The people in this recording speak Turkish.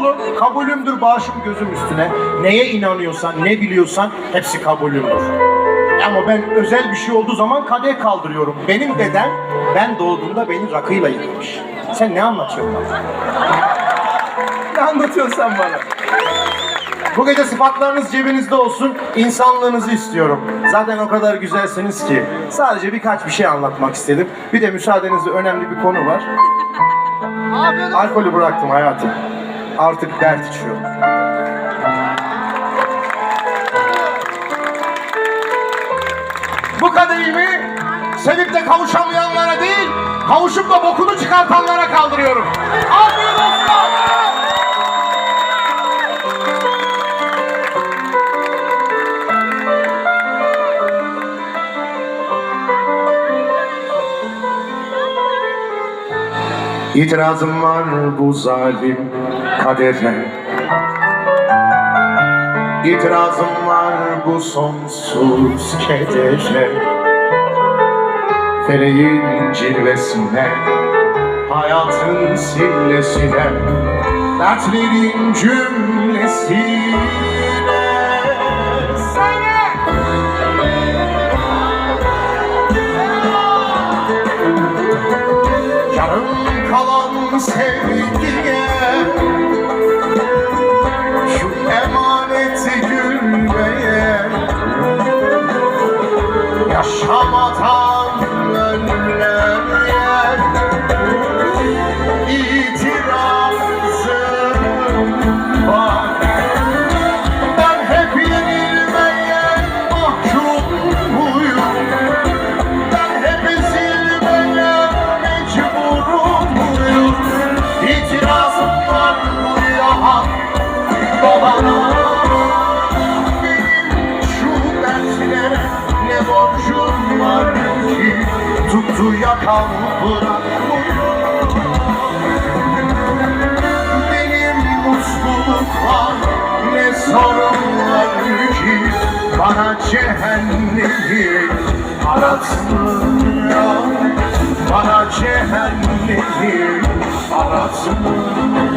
olur. Kabulümdür bağışım gözüm üstüne. Neye inanıyorsan, ne biliyorsan hepsi kabulümdür. Ama ben özel bir şey olduğu zaman kadeh kaldırıyorum. Benim deden ben doğduğumda beni rakıyla yıkamış. Sen ne anlatıyorsun bana? ne anlatıyorsun sen bana? Bu gece sıfatlarınız cebinizde olsun, insanlığınızı istiyorum. Zaten o kadar güzelsiniz ki. Sadece birkaç bir şey anlatmak istedim. Bir de müsaadenizle önemli bir konu var. Alkolü bıraktım hayatım. Artık dert içiyorum. Bu kadehimi sevip de kavuşamayanlara değil, kavuşup da bokunu çıkartanlara kaldırıyorum. Afiyet İtirazım var bu zalim kadere İtirazım var bu sonsuz kedere Feleğin cilvesine Hayatın sillesine Dertlerin cümlesine! Yarım sevgiye Şu emaneti gülmeye. Yaşamadan Tuttu yakan bırakmıyor Benim mutlulukla ne sorun var ki? Bana cehennemi aratmıyor Bana cehennemi aratmıyor